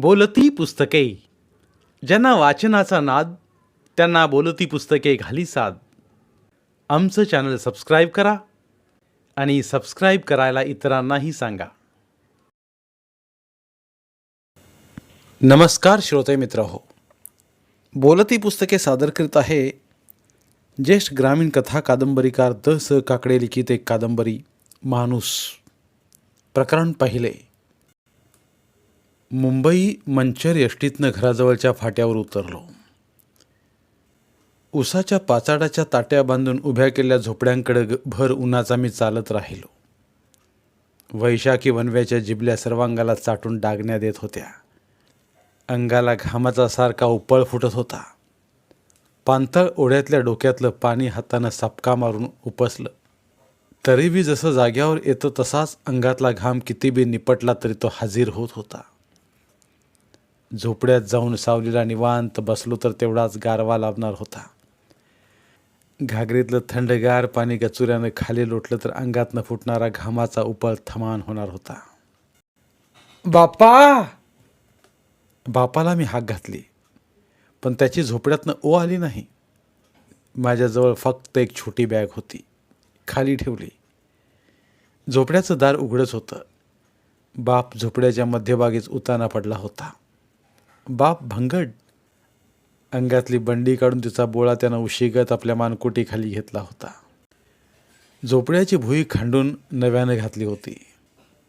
बोलती पुस्तके. ज्यांना वाचनाचा नाद त्यांना बोलती पुस्तके घाली साद. आमचं चॅनल सबस्क्राईब करा आणि सबस्क्राईब करायला इतरांनाही सांगा. नमस्कार श्रोते मित्र हो. बोलती पुस्तके सादर करीत आहे ज्येष्ठ ग्रामीण कथा कादंबरीकार द स काकडे लिखित एक कादंबरी माणूस. प्रकरण पहिले. मुंबई मंचर यष्टीतनं घराजवळच्या फाट्यावर उतरलो. उसाच्या पाचाडाच्या ताट्या बांधून उभ्या केलेल्या झोपड्यांकडे भर उन्हाचा मी चालत राहिलो. वैशाखी वनव्याच्या जिबल्या सर्वांगाला चाटून डागण्या देत होत्या. अंगाला घामाचा सारखा उपळ फुटत होता. पांतळ ओढ्यातल्या डोक्यातलं पाणी हातानं सपका मारून उपसलं. तरी बी जसं जाग्यावर येतो तसाच अंगातला घाम किती बी निपटला तरी तो हजीर होत होता. झोपड्यात जाऊन सावलीला निवांत बसलो तर तेवढाच गारवा लाभणार होता. घागरीतलं थंडगार पाणी गचुऱ्यानं खाली लोटलं तर अंगातनं फुटणारा घामाचा उपळ थमान होणार होता. बापा बापाला मी हाक घातली पण त्याची झोपड्यातनं ओ आली नाही. माझ्याजवळ फक्त एक छोटी बॅग होती खाली ठेवली. झोपड्याचं दार उघडच होतं. बाप झोपड्याच्या मध्यभागीच उताना पडला होता. बाप भंगड. अंगातली बंडी काढून तिचा बोळा त्यानं उशिगत आपल्या मानकोटीखाली घेतला होता. झोपड्याची भुई खांडून नव्यानं घातली होती.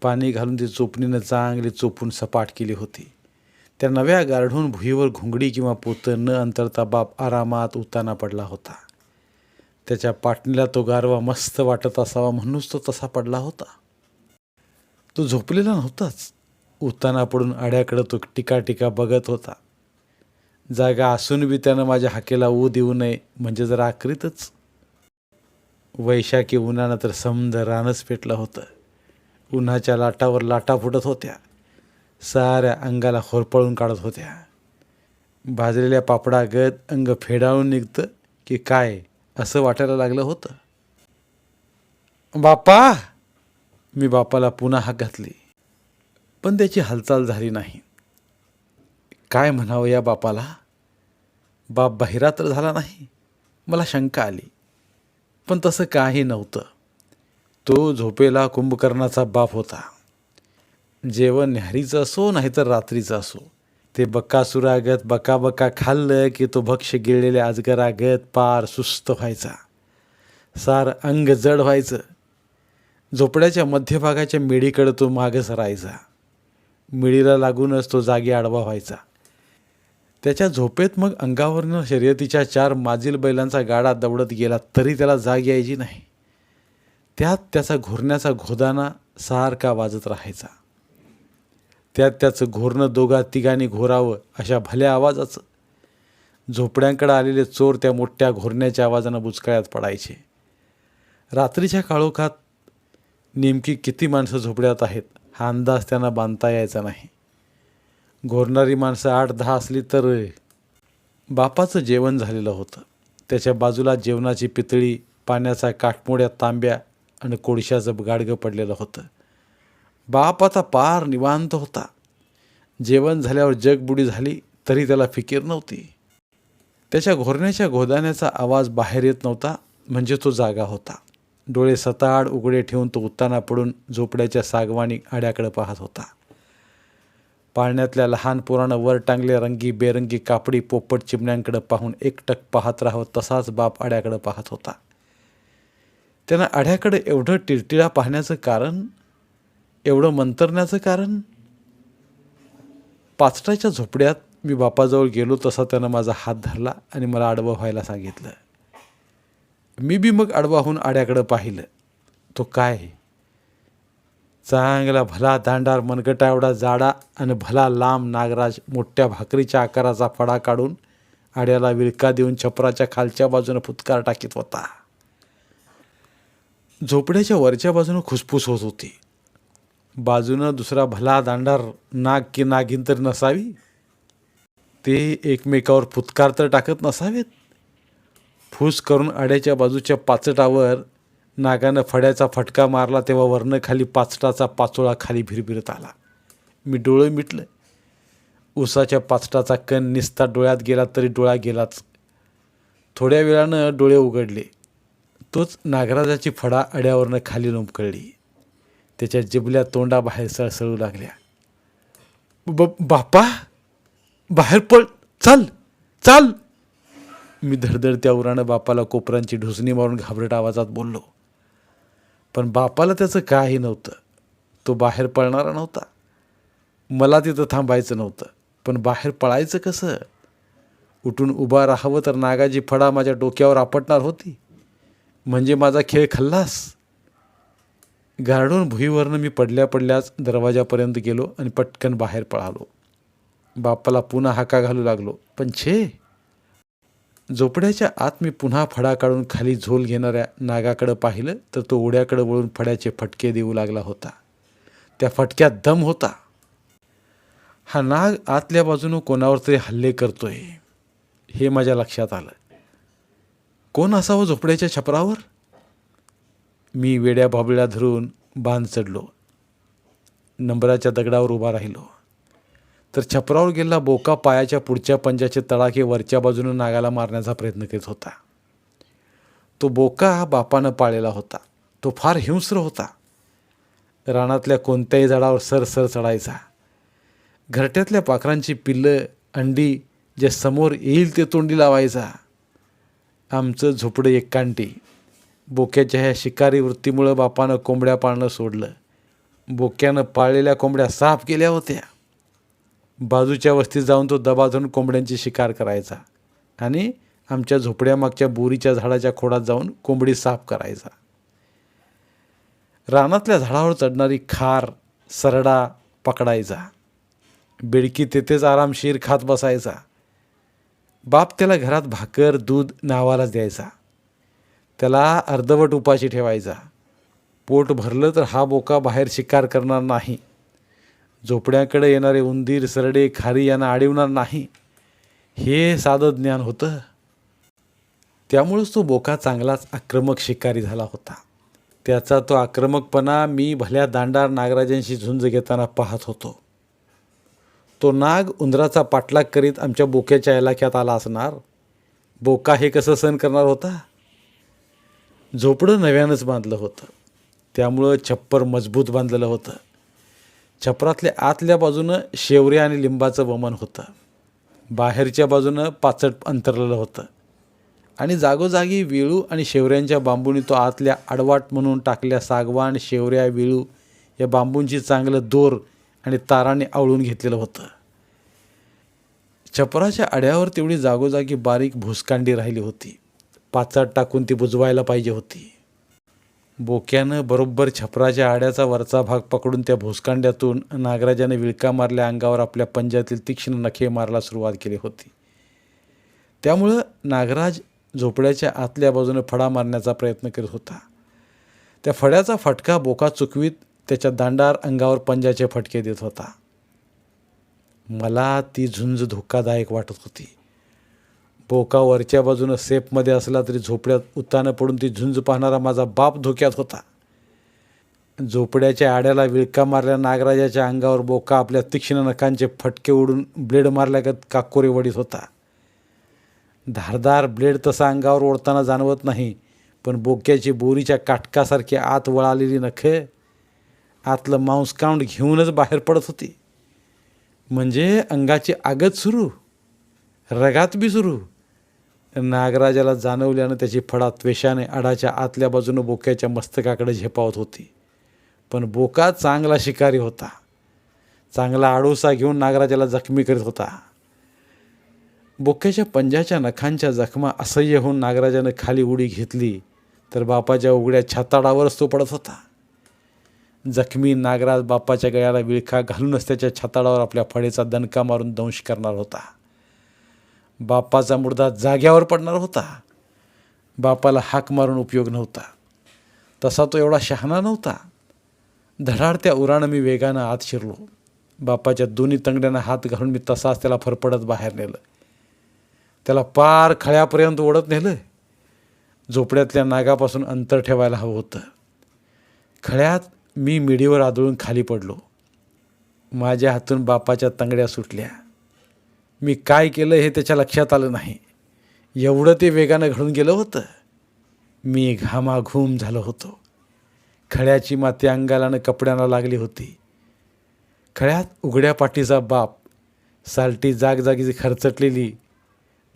पाणी घालून ती चोपणीनं चांगली चोपून सपाट केली होती. त्या नव्या गारढून भुईवर घुंगडी किंवा पोतं न अंतरता बाप आरामात उताना पडला होता. त्याच्या पाटणीला तो गारवा मस्त वाटत असावा म्हणूनच तो तसा पडला होता. तो झोपलेला नव्हताच. उताना पडून आड्याकडं तो टिका टिका बघत होता. जागा असून बी त्यानं माझ्या हाकेला ऊ देऊ नये म्हणजे जर आकरीतच. वैशाखी उन्हानं तर समज रानच पेटलं होतं. उन्हाच्या लाटावर लाटा फुटत होत्या. साऱ्या अंगाला होरपळून काढत होत्या. भाजलेल्या पापडागत अंग फेडाळून निघतं की काय असं वाटायला लागलं होतं. बापा मी बापाला पुन्हा हाक घातली. पण त्याची हालचाल झाली नाही. काय म्हणावं या बापाला? बाप बहिरा तर झाला नाही. मला शंका आली. पण तसं काही नव्हतं. तो झोपेला कुंभकर्णाचा बाप होता. जेवण न्याहारीचं असो नाहीतर रात्रीचं असो. ते बक्कासुरागत बका बका खाल्लं की तो भक्ष गिळलेल्या अजगरागत पार सुस्त व्हायचा. सार अंग जड व्हायचं. झोपड्याच्या मध्यभागाच्या मिडीकडे तो मागं सरायचा. मिळीला लागूनच तो जागी आडवा व्हायचा. त्याच्या झोपेत मग अंगावरनं शर्यतीच्या चार माजील बैलांचा गाडा दवडत गेला तरी त्याला जाग यायची नाही. त्यात त्याचा घोरण्याचा घोदाना सारखा वाजत राहायचा. त्यात त्याचं घोरणं दोघा तिघांनी घोरावं अशा भल्या आवाजाचं. झोपड्यांकडे आलेले चोर त्या मोठ्या घोरण्याच्या आवाजानं बुचकाळ्यात पडायचे. रात्रीच्या काळोखात नेमकी किती माणसं झोपड्यात आहेत? हा अंदाज त्यांना बांधता यायचा नाही. घोरणारी माणसं आठ दहा असली तर बापाचं जेवण झालेलं होतं. त्याच्या बाजूला जेवणाची पितळी पाण्याचा काठमोड्या तांब्या आणि कोळशाचं गाडगं पडलेलं होतं. बाप आता पार निवांत होता. जेवण झाल्यावर जगबुडी झाली तरी त्याला फिकीर नव्हती. त्याच्या घोरण्याच्या घोदाण्याचा आवाज बाहेर येत नव्हता म्हणजे तो जागा होता. डोळे सताड उघडे ठेवून तो उत्ताना पडून झोपड्याच्या सागवानी आड्याकडे पाहत होता. पाळण्यातल्या लहान पोरानं वर टांगले रंगी बेरंगी कापडी पोपट चिमण्यांकडे पाहून एकटक पाहत राहत तसाच बाप आड्याकडे पाहत होता. त्यांना आड्याकडे एवढं टिरटिळा पाहण्याचं कारण एवढं मंतरण्याचं कारण? पाचटाच्या झोपड्यात मी बापाजवळ गेलो तसा त्यानं माझा हात धरला आणि मला आडवं व्हायला सांगितलं. मी बी मग अडवाहून आड्याकडं पाहिलं. तो काय? चांगला भला दांडार मनगटा एवढा जाडा आणि भला लांब नागराज मोठ्या भाकरीच्या आकाराचा फडा काढून आड्याला विळका देऊन छपराच्या खालच्या बाजूनं फुतकार टाकीत होता. झोपड्याच्या वरच्या बाजूनं खुसफुस होत होती. बाजूनं दुसरा भला दांडार नाग की नागिन तर नसावी? ते एकमेकावर फुतकार तर टाकत नसावेत? फूस करून आड्याच्या बाजूच्या पाचटावर नागानं फड्याचा फटका मारला तेव्हा वरनं खाली पाचटाचा पाचोळा खाली भिरभिरत आला. मी डोळं मिटलं. उसाच्या पाचटाचा कण निसता डोळ्यात गेला तरी डोळा गेलाच. थोड्या वेळानं डोळे उघडले. तोच नागराजाची फडा अड्यावरनं खाली लोंबकळली. त्याच्या जिबल्या तोंडाबाहेर सळसळू लागल्या. ब बापा बाहेर पळ चाल! चाल! मी धडधडत्या उरानं बापाला कोपरांची ढुसणी मारून घाबरट आवाजात बोललो. पण बापाला त्याचं काही नव्हतं. तो बाहेर पळणारा नव्हता. मला तिथं थांबायचं नव्हतं. पण बाहेर पळायचं कसं? उठून उभा राहावं तर नागाची फडा माझ्या डोक्यावर आपटणार होती. म्हणजे माझा खेळ खल्लास. गारडून भुईवरनं मी पडल्या पडल्याच दरवाजापर्यंत गेलो आणि पटकन बाहेर पळालो. बापाला पुन्हा हाका घालू लागलो. पण छे झोपड्याच्या आत मी पुन्हा फडा काढून खाली झोल घेणाऱ्या नागाकडं पाहिलं तर तो उड्याकडं वळून फड्याचे फटके देऊ लागला होता. त्या फटक्यात दम होता. हा नाग आतल्या बाजूनं कोणावर तरी हल्ले करतोय हे माझ्या लक्षात आलं. कोण असावं झोपड्याच्या छपरावर? मी वेड्या बाबळ्या धरून बांध चढलो. नंबराच्या दगडावर उभा राहिलो. तर छपरावर गेलेला बोका पायाच्या पुढच्या पंजाचे तडाखे वरच्या बाजूनं नागाला मारण्याचा प्रयत्न करीत होता. तो बोका हा बापानं पाळलेला होता. तो फार हिंस्र होता. रानातल्या कोणत्याही झाडावर सर सर चढायचा. घरट्यातल्या पाखरांची पिल्लं अंडी जे समोर येईल ते तोंडी लावायचा. आमचं झोपडं एककांटी बोक्याच्या ह्या शिकारी वृत्तीमुळं बापानं कोंबड्या पाळणं सोडलं. बोक्यानं पाळलेल्या कोंबड्या साफ केल्या होत्या. बाजूच्या वस्तीत जाऊन तो दबा धरून कोंबड्यांची शिकार करायचा आणि आमच्या झोपड्यामागच्या बोरीच्या झाडाच्या खोडात जाऊन कोंबडी साफ करायचा. रानातल्या झाडावर चढणारी खार सरडा पकडायचा. बेडकी तेथेच आरामशीर खात बसायचा. बाप त्याला घरात भाकर दूध नावालाच द्यायचा. त्याला अर्धवट उपाशी ठेवायचा. पोट भरलं तर हा बोका बाहेर शिकार करणार नाही. झोपड्याकडे येणारे उंदीर सरडे खारी यांना आडवणार नाही. हे साधं ज्ञान होतं. त्यामुळंच तो बोका चांगलाच आक्रमक शिकारी झाला होता. त्याचा तो आक्रमकपणा मी भल्या दांडार नागराजांशी झुंज घेताना पाहत होतो. तो नाग उंदराचा पाठलाग करीत आमच्या बोक्याच्या इलाक्यात आला असणार. बोका हे कसं सहन करणार होता? झोपडं नव्यानंच बांधलं होतं. त्यामुळं छप्पर मजबूत बांधलेलं होतं. छपरातल्या आतल्या बाजूनं शेवरे आणि लिंबाचं वमन होतं. बाहेरच्या बाजूनं पाचट अंतरलेलं होतं. आणि जागोजागी वेळू आणि शेवऱ्यांच्या बांबूंनी तो आतल्या आडवाट म्हणून टाकल्या सागवान शेवऱ्या वेळू या बांबूंची चांगलं दोर आणि ताराने आवळून घेतलेलं होतं. छपराच्या आड्यावर तेवढी जागोजागी बारीक भुसकांडी राहिली होती. पाचाट टाकून ती बुजवायला पाहिजे होती. बोक्यानं बरोबर छपराच्या आड्याचा वरचा भाग पकडून त्या भोसकांड्यातून नागराजाने विळका मारल्या अंगावर आपल्या पंजातील तीक्ष्ण नखे मारला सुरुवात केली होती. त्यामुळं नागराज झोपड्याच्या आतल्या बाजूने फडा मारण्याचा प्रयत्न करत होता. त्या फड्याचा फटका बोका चुकवीत त्याच्या दांडार अंगावर पंजाचे फटके देत होता. मला ती झुंज धोकादायक वाटत होती. बोका वरच्या बाजूनं सेफमध्ये असला तरी झोपड्यात उतानं पडून ती झुंज पाहणारा माझा बाप धोक्यात होता. झोपड्याच्या आड्याला विळका मारल्या नागराजाच्या अंगावर बोका आपल्या तीक्ष्ण नखांचे फटके उडून ब्लेड मारल्यागत काकोरे वडीत होता. धारदार ब्लेड तसा अंगावर ओढताना जाणवत नाही पण बोक्याची बोरीच्या काटकासारखी आत वळालेली नखे आतलं मांस काउंट घेऊनच बाहेर पडत होती. म्हणजे अंगाची आगत सुरू रगात बी सुरू. नागराजाला जाणवल्यानं त्याची फडा त्वेषाने आडाच्या आतल्या बाजूनं बोक्याच्या मस्तकाकडे झेपावत होती. पण बोका चांगला शिकारी होता. चांगला आडोसा घेऊन नागराजाला जखमी करीत होता. बोक्याच्या पंजाच्या नखांच्या जखमा असह्य होऊन नागराजानं खाली उडी घेतली तर बापाच्या उघड्या छाताडावरच तो पडत होता. जखमी नागराज बापाच्या गळ्याला विळखा घालूनच त्याच्या छाताडावर आपल्या फळेचा दणका मारून दंश करणार होता. बापाचा मुर्दा जाग्यावर पडणार होता. बापाला हाक मारून उपयोग नव्हता. तसा तो एवढा शहाणा नव्हता. धडाडत्या उरानं मी वेगानं आत शिरलो. बापाच्या दोन्ही तंगड्यांना हात घालून मी तसाच त्याला फरफडत बाहेर नेलं. त्याला पार खळ्यापर्यंत ओढत नेलं. झोपड्यातल्या नागापासून अंतर ठेवायला हवं होतं. खळ्यात मी मिडीवर आदळून खाली पडलो. माझ्या हातून बापाच्या तंगड्या सुटल्या. मी काय केलं हे त्याच्या लक्षात आलं नाही. एवढं ते वेगानं घडून गेलं होतं. मी घामाघूम झालो होतो. खळ्याची माती अंगाला न कपड्यांना लागली होती. खळ्यात उघड्या पाठीचा बाप सालटी जागजागी खरचटलेली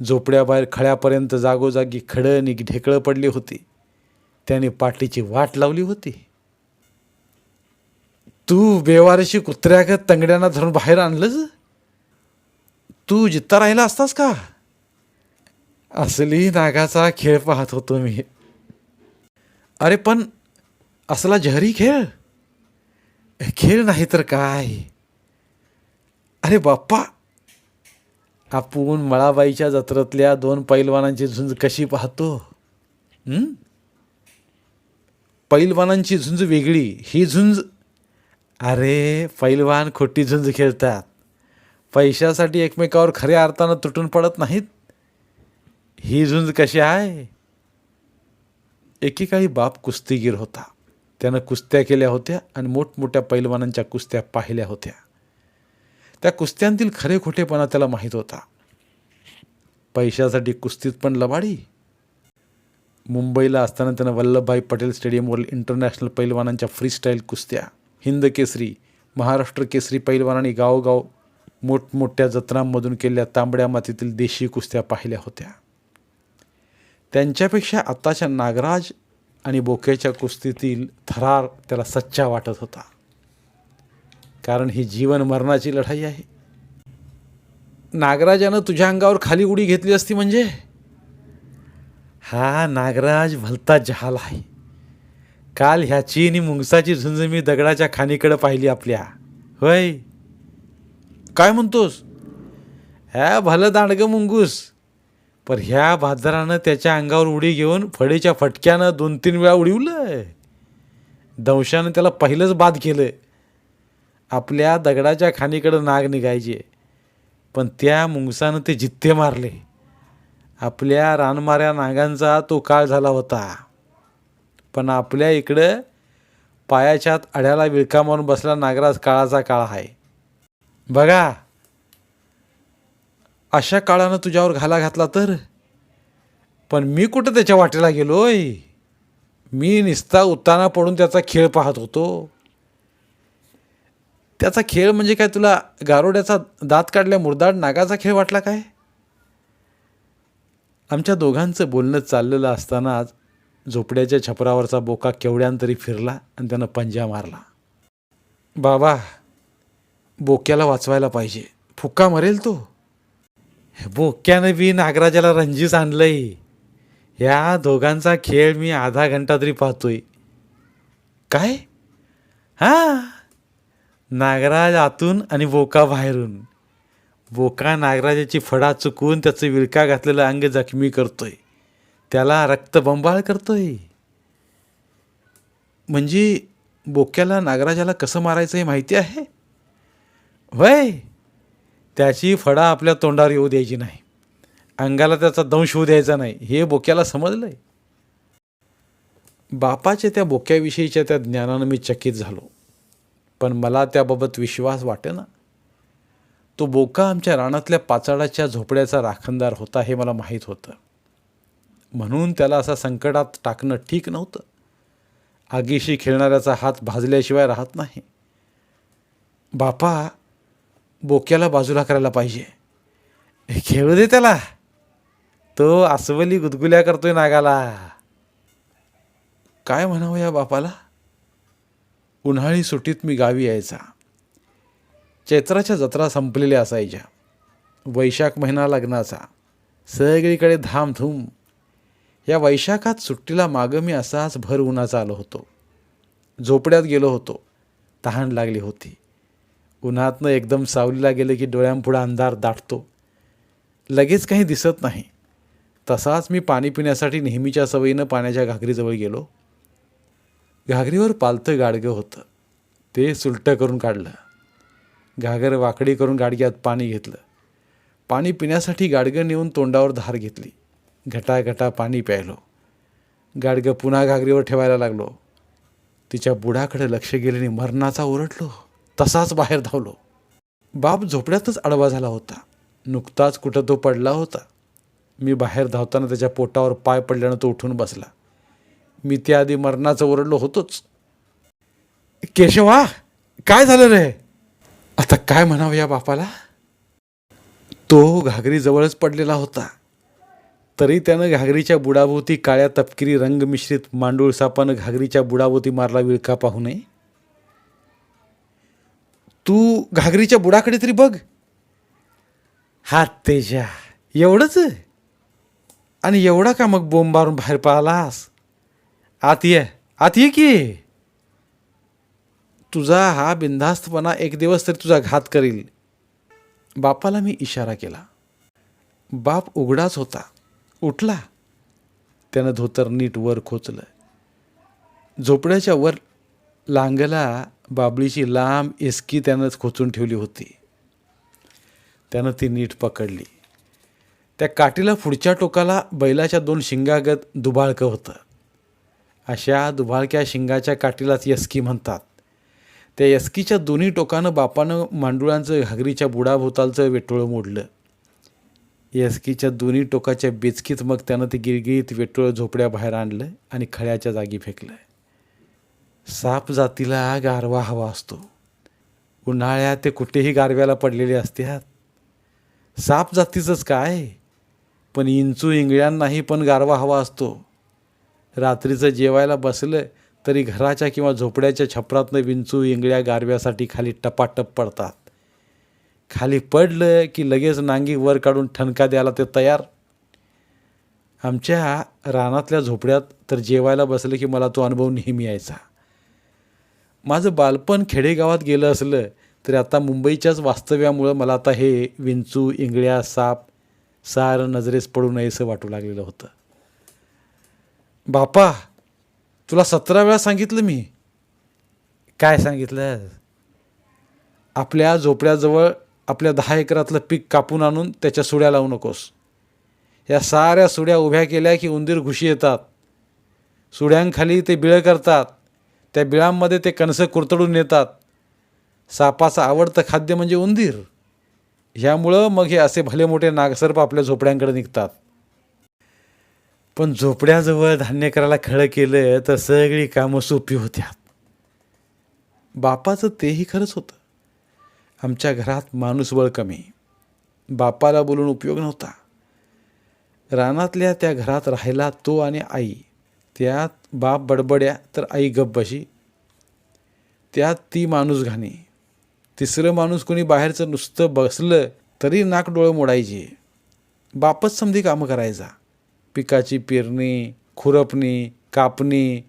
झोपड्याबाहेर खळ्यापर्यंत जागोजागी खडं आणि ढेकळं पडली होती. त्याने पाठीची वाट लावली होती. तू बेवारशी कुत्र्यागत तंगड्यांना धरून बाहेर आणलंच तू जित्ता राहिला असतास का? असली नागाचा खेळ पाहत होतो मी. अरे पण असला जहरी खेळ? खेळ नाही तर काय? अरे बाप्पा! आपण मळाबाईच्या जत्रेतल्या दोन पैलवानांची झुंज कशी पाहतो? पैलवानांची झुंज वेगळी ही झुंज अरे पैलवान खोटी झुंज खेळतात. पैशासाठी एकमेकावर खऱ्या अर्थानं तुटून पडत नाहीत? ही झुंज कशी आहे? एकेकाळी बाप कुस्तीगीर होता. त्यानं कुस्त्या केल्या होत्या आणि मोठमोठ्या पैलवानांच्या कुस्त्या पाहिल्या होत्या. त्या कुस्त्यांतील खरे खोटेपणा त्याला माहीत होता. पैशासाठी कुस्तीत पण लबाडी. मुंबईला असताना त्यानं वल्लभभाई पटेल स्टेडियमवरील इंटरनॅशनल पैलवानांच्या फ्रीस्टाईल कुस्त्या हिंद केसरी महाराष्ट्र केसरी पैलवानांनी गावोगाव मोठमोठ्या जत्रांमधून केलेल्या तांबड्या मातीतील देशी कुस्त्या पाहिल्या होत्या. त्यांच्यापेक्षा आत्ताच्या नागराज आणि बोक्याच्या कुस्तीतील थरार त्याला सच्चा वाटत होता. कारण ही जीवन मरणाची लढाई आहे. नागराजानं तुझ्या अंगावर खाली उडी घेतली असती म्हणजे? हा नागराज भलता जहाल आहे. काल ह्याची आणि मुंगसाची झुंज मी दगडाच्या खाणीकडं पाहिली आपल्या. होय? काय म्हणतोस? ह्या भलं दांडगं मुंगूस. पर ह्या भादरानं त्याच्या अंगावर उडी घेऊन फळीच्या फटक्यानं दोन तीन वेळा उडीवलं दंशानं त्याला पहिलंच बाद केलं आपल्या दगडाच्या खाणीकडं नाग निघायचे. पण त्या मुंगसानं ते जित्ते मारले. आपल्या रानमाऱ्या नागांचा तो काळ झाला होता. पण आपल्या इकडं पायाच्यात अड्याला विळका मारून बसला नागराज काळाचा काळ आहे. बघा अशा काळानं तुझ्यावर घाला घातला तर? पण मी कुठं त्याच्या वाटेला गेलोय मी निस्ता उत्ताना पडून त्याचा खेळ पाहत होतो. त्याचा खेळ म्हणजे काय तुला गारोड्याचा दात काढल्या मुरदाड नागाचा खेळ वाटला काय? आमच्या दोघांचं बोलणं चाललेलं असतानाच झोपड्याच्या छपरावरचा बोका केवड्यांतरी फिरला आणि त्यानं पंजा मारला. बाबा बोक्याला वाचवायला पाहिजे. फुक्का मरेल तो. बोक्यानं बी नागराजाला रंजीस आणलंय. ह्या दोघांचा खेळ मी आधा घंटा तरी पाहतोय. काय? हां? नागराज आतून आणि बोका बाहेरून. बोका नागराजाची फडा चुकवून त्याचं विळका घातलेलं अंग जखमी करतोय. त्याला रक्तबंबाळ करतोय. म्हणजे बोक्याला नागराजाला कसं मारायचं हे माहिती आहे? वय! त्याची फडा आपल्या तोंडावर येऊ द्यायची नाही. अंगाला त्याचा दंश होऊ द्यायचा नाही. हे बोक्याला समजलं आहे बापाच्या त्या बोक्याविषयीच्या त्या ज्ञानानं मी चकित झालो. पण मला त्याबाबत विश्वास वाटेना. तो बोका आमच्या रानातल्या पाचाडाच्या झोपड्याचा राखणदार होता हे मला माहीत होतं. म्हणून त्याला असा संकटात टाकणं ठीक नव्हतं. आगीशी खेळणाऱ्याचा हात भाजल्याशिवाय राहत नाही. बापा बोक्याला बाजूला करायला पाहिजे. खेळू दे त्याला. तो अस्वली गुदगुल्या करतोय नागाला. काय म्हणावं या बापाला? उन्हाळी सुट्टीत मी गावी यायचा. चैत्राच्या जत्रा संपलेल्या असायच्या. वैशाख महिना लग्नाचा. सगळीकडे धामधूम. या वैशाखात सुट्टीला मागं मी असाच भर उन्हाचा आलो होतो. झोपड्यात गेलो होतो. तहान लागली होती. उन्हातनं एकदम सावलीला गेलं की डोळ्यांपुढं अंधार दाटतो. लगेच काही दिसत नाही. तसाच मी पाणी पिण्यासाठी नेहमीच्या सवयीनं पाण्याच्या घागरीजवळ गेलो. घागरीवर पालतं गाडगं होतं. ते सुलटं करून काढलं. घागर वाकडी करून गाडग्यात पाणी घेतलं. पाणी पिण्यासाठी गाडगं नेऊन तोंडावर धार घेतली. घटाघटा पाणी प्यायलो. गाडगं पुन्हा घागरीवर ठेवायला लागलो. तिच्या बुडाकडे लक्ष गेल्याने मरणाचा ओरडलो. तसाच बाहेर धावलो. बाप झोपड्यातच आडवा झाला होता. नुकताच कुठं तो पडला होता. मी बाहेर धावताना त्याच्या पोटावर पाय पडल्यानं तो उठून बसला. मी त्याआधी मरणाचं ओरडलो होतोच. केशवा काय झालं रे? आता काय म्हणावं या बापाला? तो घागरीजवळच पडलेला होता. तरी त्यानं घागरीच्या बुडाभोवती काळ्या तपकिरी रंगमिश्रित मांडूळ सापानं घागरीच्या बुडाभोवती मारला विळका पाहू नये तू घागरीच्या बुडाकडे तरी बघ. हात तेजा एवढंच? आणि एवढा का मग बोंब मारून बाहेर पाहलास आत ये आत ये की. तुझा हा बिनधास्तपणा एक दिवस तरी तुझा घात करील. बापाला मी इशारा केला. बाप उघडाच होता. उठला. त्यानं धोतर नीट वर खोचलं. झोपड्याच्या वर लांगला बाबळीची लांब इसकी त्यानं खोचून ठेवली होती. त्यानं ती नीट पकडली. त्या काठीला पुढच्या टोकाला बैलाच्या दोन शिंगागत दुबाळकं होतं. अशा दुबाळक्या शिंगाच्या काठीलाच यसकी म्हणतात. त्या यसकीच्या दोन्ही टोकानं बापानं मांडुळांचं घागरीच्या बुडाभोवतालचं वेटोळं मोडलं. यसकीच्या दोन्ही टोकाच्या बेचकीत मग त्यानं ते गिरगिरीत वेटोळं झोपड्याबाहेर आणलं आणि खळ्याच्या जागी फेकलं. साप जातीला गारवा हवा असतो. उन्हाळ्यात ते कुठेही गारव्याला पडलेले असतात साप जातीचंच काय? पण इंचू इंगळ्यांनाही पण गारवा हवा असतो. रात्रीचं जेवायला बसलं तरी घराच्या किंवा झोपड्याच्या छपरातनं विंचू इंगळ्या गारव्यासाठी खाली टपाटप पडतात. खाली पडलं की लगेच नांगी वर काढून ठणका द्यायला ते तयार. आमच्या रानातल्या झोपड्यात तर जेवायला बसलं की मला तो अनुभव नेहमी यायचा. माझं बालपण खेडेगावात गेलं असलं तरी आता मुंबईच्याच वास्तव्यामुळं मला आता हे विंचू इंगळ्या साप सार नजरेस पडू नयेसं वाटू लागलेलं होतं. बापा तुला सतरा वेळा सांगितलं मी. काय सांगितलं? आपल्या झोपड्याजवळ आपल्या दहा एकरातलं पीक कापून आणून त्याच्या सुड्या लावू नकोस. या साऱ्या सुड्या उभ्या केल्या की उंदीर घुशी येतात. सुड्यांखाली ते बिळं करतात. त्या बिळांमध्ये ते कणसं कुरतडून येतात. सापाचं आवडतं खाद्य म्हणजे उंदीर. ह्यामुळं मग हे असे भले मोठे नागसर्प आपल्या झोपड्यांकडे निघतात. पण झोपड्याजवळ धान्य करायला खळं केलं तर सगळी कामं सोपी होत्यात. बापाचं तेही खरंच होतं. आमच्या घरात माणूसबळ कमी. बापाला बोलून उपयोग नव्हता. रानातल्या त्या घरात राहिला तो आणि आई. त्यात बाप बडबड्या तर आई गप्पशी बशी. त्यात ती माणूस घाणी. तिसरं माणूस कोणी बाहेरचं नुसतं बसलं तरी नाक डोळं मोडायचे. बापच समधी कामं करायचा. पिकाची पेरणी खुरपणी कापणी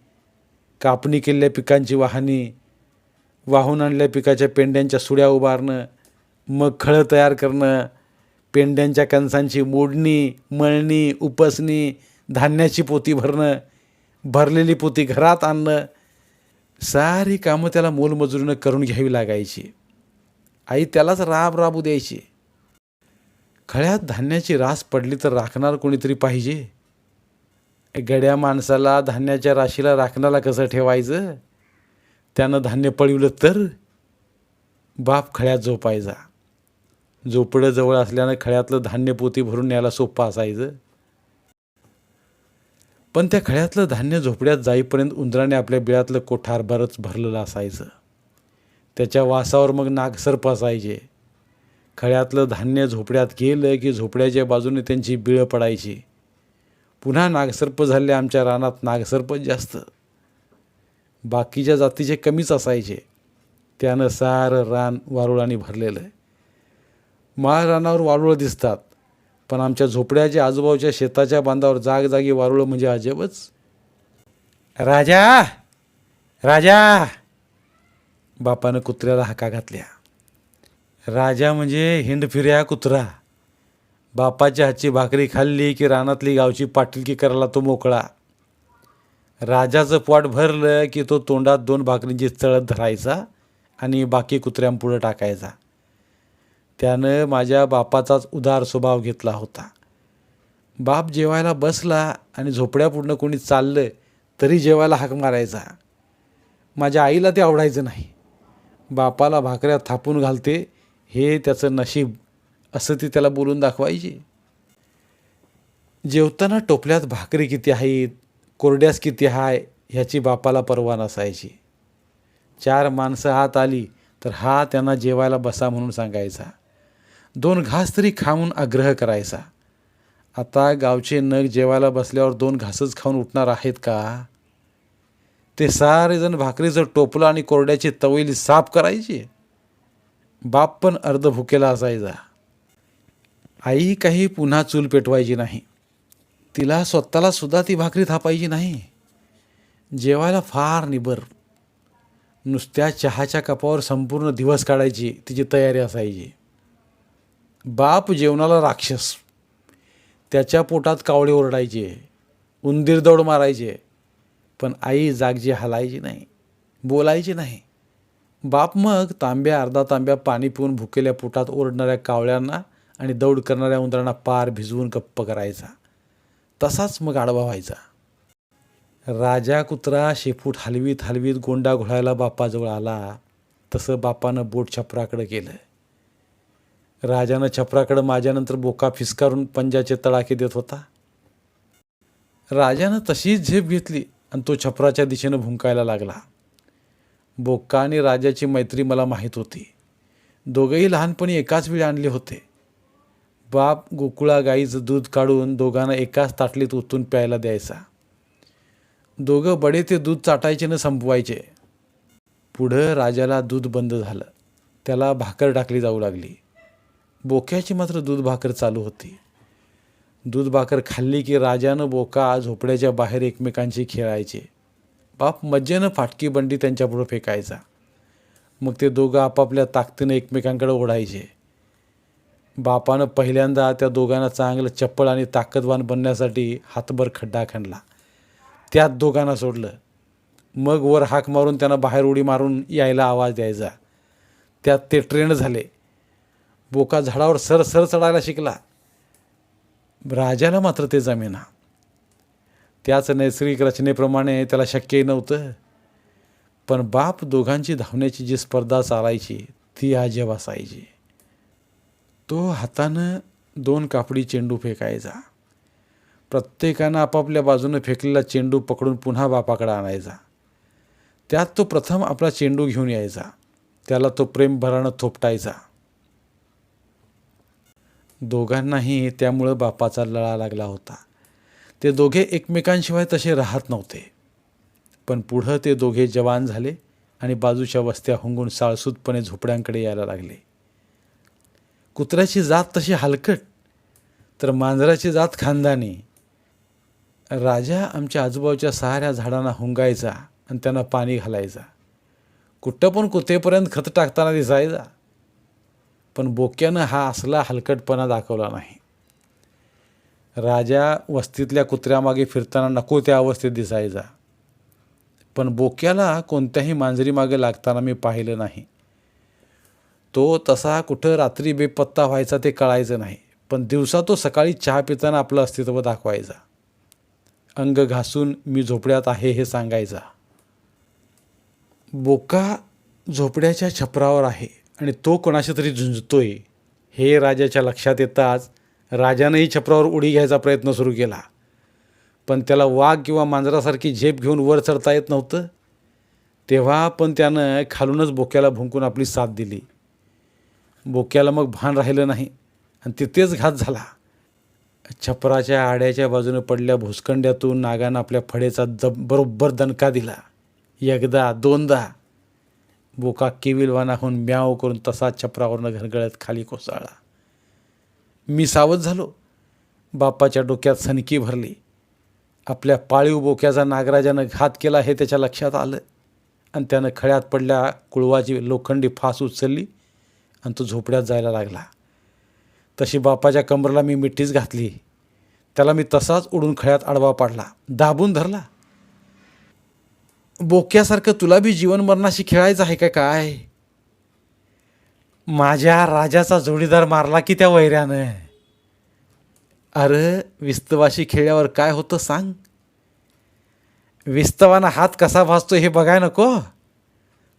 कापणी केलेल्या पिकांची वाहनी वाहून आणल्या पिकाच्या पेंड्यांच्या सुड्या उभारणं मग खळं तयार करणं पेंड्यांच्या कणसांची मोडणी मळणी उपसणी धान्याची पोती भरणं भरलेली पोती घरात आणणं सारी कामं त्याला मोलमजुरीनं करून घ्यावी लागायची. आई त्यालाच राब राबू द्यायची. खळ्यात धान्याची रास पडली तर राखणार कोणीतरी पाहिजे? गड्या माणसाला धान्याच्या राशीला राखणाला कसं ठेवायचं? त्यानं धान्य पळवलं तर बाप खळ्यात झोपायचा. झोपडं जवळ असल्यानं खळ्यातलं धान्य पोती भरून न्यायला सोपं असायचं. पण त्या खळ्यातलं धान्य झोपड्यात जाईपर्यंत उंदराने आपल्या बिळातलं कोठार बरंच भरलेलं असायचं. त्याच्या वासावर मग नागसर्प असायचे. खळ्यातलं धान्य झोपड्यात गेलं की झोपड्याच्या बाजूने त्यांची बिळं पडायची. पुन्हा नागसर्प झाले आमच्या रानात नागसर्प जास्त. बाकीच्या जातीचे कमीच असायचे. त्यानं सारं रान वारुळाने भरलेलं. आहे माळ रानावर वारुळं दिसतात. पण आमच्या झोपड्याच्या आजूबाजूच्या शेताच्या बांधावर जागजागी वारुळं म्हणजे अजबच राजा! राजा! बापानं कुत्र्याला हाका घातल्या. राजा म्हणजे हिंडफिर्या कुत्रा. बापाच्या हातची भाकरी खाल्ली की रानातली गावची पाटीलकी करायला तो मोकळा. राजाचं पोट भरलं की तो तोंडात दोन भाकरींची चळत धरायचा आणि बाकी कुत्र्यांपुढं टाकायचा. त्यानं माझ्या बापाचाच उदार स्वभाव घेतला होता. बाप जेवायला बसला आणि झोपड्यापुढनं कोणी चाललं तरी जेवायला हाक मारायचा. माझ्या आईला ते आवडायचं नाही. बापाला भाकऱ्या थापून घालते हे त्याचं नशीब असं ती त्याला बोलून दाखवायची. जेवताना टोपल्यात भाकरी किती आहेत कोरड्यास किती हाय ह्याची बापाला परवा नसायची. चार माणसं हात आली तर हा त्यांना जेवायला बसा म्हणून सांगायचा. दोन घास तरी खाऊन आग्रह करायचा. आता गावचे नग जेवायला बसल्यावर दोन घासच खाऊन उठणार आहेत का? ते सारेजण भाकरीचं टोपलं आणि कोरड्याची तवैली साफ करायची. बाप पण अर्ध भुकेला असायचा. आई काही पुन्हा चूल पेटवायची नाही. तिला स्वतःला सुद्धा ती भाकरी थापायची नाही. जेवायला फार निबर. नुसत्या चहाच्या कपावर संपूर्ण दिवस काढायची तिची तयारी असायची. बाप जेवणाला राक्षस. त्याच्या पोटात कावळे ओरडायचे. उंदीर दौड मारायचे. पण आई जागजी हलायची नाही. बोलायची नाही. बाप मग तांब्या अर्धा तांब्या पाणी पिऊन भुकेल्या पोटात ओरडणाऱ्या कावळ्यांना आणि दौड करणाऱ्या उंदरांना पार भिजवून गप्प करायचा. तसाच मग आडवा व्हायचा. राजा कुत्रा शेपूट हलवीत हलवीत गोंडा घोळायला बापाजवळ आला. तसं बापानं बोट छपराकडं केलं. राजानं छपराकडं माझ्यानंतर बोका फिसकारून पंजाचे तडाखे देत होता. राजानं तशीच झेप घेतली आणि तो छपराच्या दिशेनं भुंकायला लागला. बोक्का आणि राजाची मैत्री मला माहीत होती. दोघंही लहानपणी एकाच वेळी आणले होते. बाप गोकुळा गाईचं दूध काढून दोघांना एकाच ताटलीत ओतून प्यायला द्यायचा. दोघं बडे ते दूध चाटायचे न संपवायचे. पुढं राजाला दूध बंद झालं. त्याला भाकर टाकली जाऊ लागली. बोक्याची मात्र दूध भाकर चालू होती. दूध भाकर खाल्ली की राजानं बोका झोपड्याच्या बाहेर एकमेकांशी खेळायचे. बाप मज्जेनं फाटकी बंडी त्यांच्यापुढं फेकायचा. मग ते दोघं आपापल्या ताकदीनं एकमेकांकडे ओढायचे. बापानं पहिल्यांदा त्या दोघांना चांगलं चप्पल आणि ताकदवान बनण्यासाठी हातभर खड्डा खणला त्यात दोघांना सोडलं. मग वर हाक मारून त्यांना बाहेर उडी मारून यायला आवाज द्यायचा. त्यात ते ट्रेंड झाले. बोका झाडावर सर सर चढायला शिकला. राजाला मात्र ते जमेना. त्याच नैसर्गिक रचनेप्रमाणे त्याला शक्यही नव्हतं. पण बाप दोघांची धावण्याची जी स्पर्धा चालायची ती अजब असायची. तो हातानं दोन कापडी चेंडू फेकायचा. प्रत्येकानं आपापल्या बाजूनं फेकलेला चेंडू पकडून पुन्हा बापाकडे आणायचा. त्यात तो प्रथम आपला चेंडू घेऊन यायचा. त्याला तो प्रेमभरानं थोपटायचा. दोघांनाही त्यामुळं बापाचा लळा लागला होता. ते दोघे एकमेकांशिवाय तसे राहत नव्हते. पण पुढं ते दोघे जवान झाले आणि बाजूच्या वस्त्या हुंगून साळसूतपणे झोपड्यांकडे यायला लागले. कुत्र्याची जात तशी हलकट तर मांजराची जात खानदानी. राजा आमच्या आजूबाजूच्या साऱ्या झाडांना हुंगायचा आणि त्यांना पाणी घालायचा. कुठं पण कुत्रेपर्यंत खत टाकताना दिसायचा. पण बोक्यानं हा असला हलकटपणा दाखवला नाही. राजा वस्तीतल्या कुत्र्यामागे फिरताना नको त्या अवस्थेत दिसायचा. पण बोक्याला कोणत्याही मांजरीमागे लागताना मी पाहिलं नाही. तो तसा कुठं रात्री बेपत्ता व्हायचा ते कळायचं नाही पण दिवसा तो सकाळी चहा पिताना आपलं अस्तित्व दाखवायचा. अंग घासून मी झोपड्यात आहे हे सांगायचा. बोका झोपड्याच्या छपरावर आहे. आणि तो कोणाशी तरी झुंजतोय हे राजाच्या लक्षात येताच राजानंही छपरावर उडी घ्यायचा प्रयत्न सुरू केला. पण त्याला वाघ किंवा मांजरासारखी झेप घेऊन वर चढता येत नव्हतं. तेव्हा पण त्यानं खालूनच बोक्याला भुंकून आपली साथ दिली. बोक्याला मग भान राहिलं नाही आणि तिथेच घात झाला. छपराच्या आड्याच्या बाजूने पडल्या भुसकंड्यातून नागानं आपल्या फडेचा जब बरोबर दणका दिला. एकदा दोनदा बोका केविलवाना होऊन म्याव करून तसाच छपरावरनं घरगळत खाली कोसळला. मी सावध झालो. बापाच्या डोक्यात सनकी भरली. आपल्या पाळीव बोक्याचा नागराजानं घात केला हे त्याच्या लक्षात आलं. आणि त्यानं खळ्यात पडल्या कुळवाची लोखंडी फास उचलली आणि तो झोपड्यात जायला लागला. तशी बापाच्या कमरला मी मिठीच घातली. त्याला मी तसाच उडून खळ्यात आडवा पाडला. दाबून धरला. बोक्यासारखं तुला बी जीवन मरणाशी खेळायचं आहे का काय? माझ्या राजाचा जोडीदार मारला की त्या वैऱ्यानं. अरे विस्तवाशी खेळल्यावर काय होतं सांग? विस्तवानं हात कसा भासतो हे बघाय नको.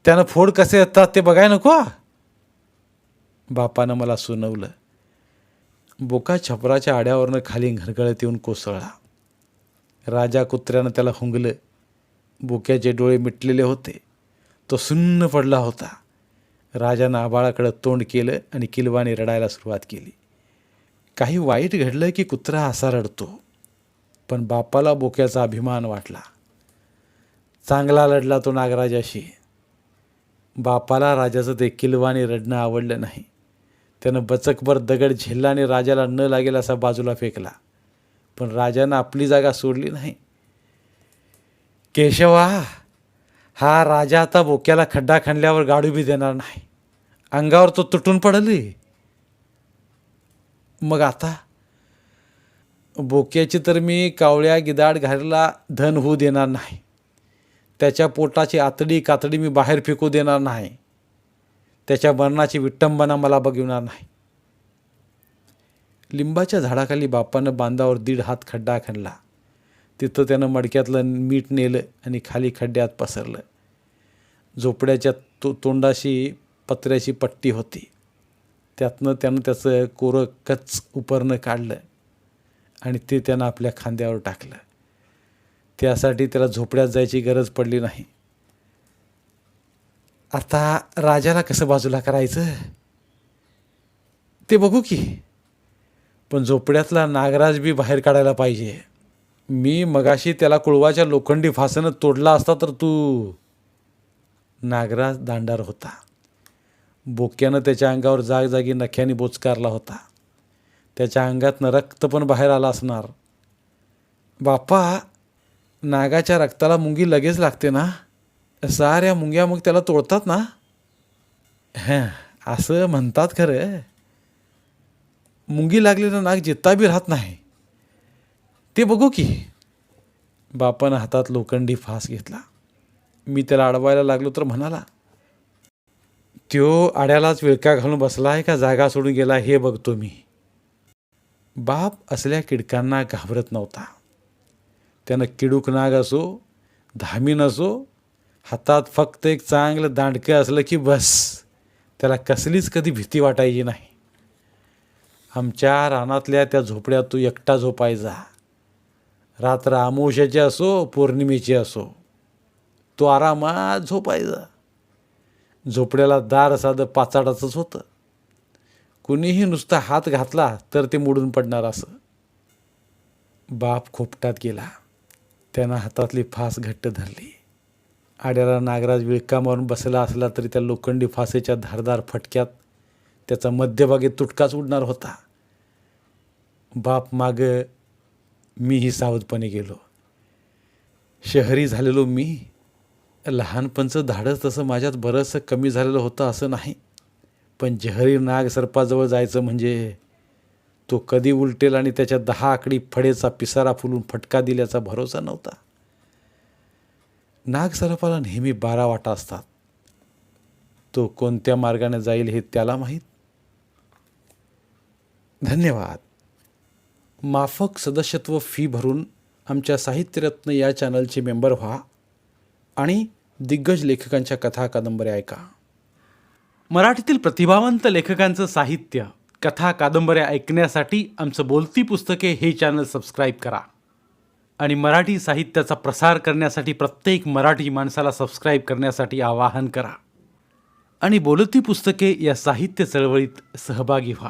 त्यानं फोड कसे येतात ते बघाय नको. बापानं मला सुनवलं. बोका छपराच्या आड्यावरनं खाली घरगळत येऊन कोसळला. राजा कुत्र्यानं त्याला हुंगलं. बोक्याचे डोळे मिटलेले होते. तो सुन्न पडला होता. राजानं आबाळाकडं तोंड केलं आणि किलवाने रडायला सुरुवात केली. काही वाईट घडलं की कुत्रा असा रडतो? पण बापाला बोक्याचा अभिमान वाटला. चांगला लढला तो नागराजाशी. बापाला राजाचं ते किलवाने रडणं आवडलं नाही. त्यानं बचकभर दगड झेलला आणि राजाला न लागेल असा बाजूला फेकला. पण राजानं आपली जागा सोडली नाही. केशवा हा राजा आता बोक्याला खड्डा खणल्यावर गाडू बी देणार नाही. अंगावर तो तुटून पडली. मग आता? बोक्याची तर मी कावळ्या गिदाड घालला धन होऊ देणार नाही. त्याच्या पोटाची आतडी कातडी मी बाहेर फेकू देणार नाही. त्याच्या मरणाची विटंबना मला बघविणार नाही. लिंबाच्या झाडाखाली बापानं बांधावर दीड हात खड्डा खणला. तिथं त्यानं मडक्यातलं मीठ नेलं आणि खाली खड्ड्यात पसरलं. झोपड्याच्या तो तोंडाशी पत्र्याची पट्टी होती. त्यातनं त्यानं त्याचं कोरं कच उपरनं काढलं आणि ते त्यानं आपल्या खांद्यावर टाकलं. त्यासाठी त्याला झोपड्यात जायची गरज पडली नाही. आता राजाला कसं बाजूला करायचं? ते बघू की. पण झोपड्यातला नागराज बी बाहेर काढायला पाहिजे. मी मगाशी त्याला कुळवाच्या लोखंडी फासानं तोडला असता तर तू नागराज दांडार होता. बोक्यानं त्याच्या अंगावर जागजागी नख्याने बोचकारला होता. त्याच्या अंगातनं रक्त पण बाहेर आलं असणार. बापा नागाच्या रक्ताला मुंगी लगेच लागते ना? साऱ्या मुंग्या मग त्याला तोडतात ना? हं असं म्हणतात खरं. मुंगी लागलेलं नाग जित्ता बी राहत नाही. ते बघू की. बापानं हातात लोखंडी फास घेतला. मी त्याला अडवायला लागलो तर म्हणाला त्यो आड्यालाच विळका घालून बसला आहे का? जागा सोडून गेला हे बघतो मी. बाप असल्या किडकांना घाबरत नव्हता. त्यानं किडूक नाग असो धामीन असो हातात फक्त एक चांगलं दांडकं असलं की बस. त्याला कसलीच कधी भीती वाटायची नाही. आमच्या रानातल्या त्या झोपड्यात तू एकटा झोपायचा. रात्र आमोशाची असो पौर्णिमेची असो तो आरामात झोपायचा. झोपड्याला दार साधं पाचाडाचंच होतं. कुणीही नुसता हात घातला तर ते मोडून पडणार असं. बाप खोपटात गेला. त्यानं हातातली फास घट्ट धरली. आड्याला नागराज विळका मारून बसला असला तरी त्या लोखंडी फासेच्या धारदार फटक्यात त्याचा मध्यभागी तुटकाच उडणार होता. बाप मागं मीही सावधपणे गेलो. शहरी झालेलो मी लहानपणचं धाडस तसं माझ्यात बरंचसं कमी झालेलं होतं असं नाही. पण जहरी नाग सर्पाजवळ जायचं म्हणजे तो कधी उलटेल आणि त्याच्या दहा आकडी फडेचा पिसारा फुलून फटका दिल्याचा भरोसा नव्हता. नाग सर्पाला नेहमी बारा वाटा असतात. तो कोणत्या मार्गाने जाईल हे त्याला माहीत? धन्यवाद. माफक सदस्यत्व फी भरून आमच्या साहित्यरत्न या चॅनलचे मेंबर व्हा आणि दिग्गज लेखकांच्या कथा कादंबऱ्या ऐका. मराठीतील प्रतिभावंत लेखकांचं साहित्य कथा कादंबऱ्या ऐकण्यासाठी आमचं बोलती पुस्तके हे चॅनल सबस्क्राईब करा. आणि मराठी साहित्याचा प्रसार करण्यासाठी प्रत्येक मराठी माणसाला सबस्क्राईब करण्यासाठी आवाहन करा. आणि बोलती पुस्तके या साहित्य चळवळीत सहभागी व्हा.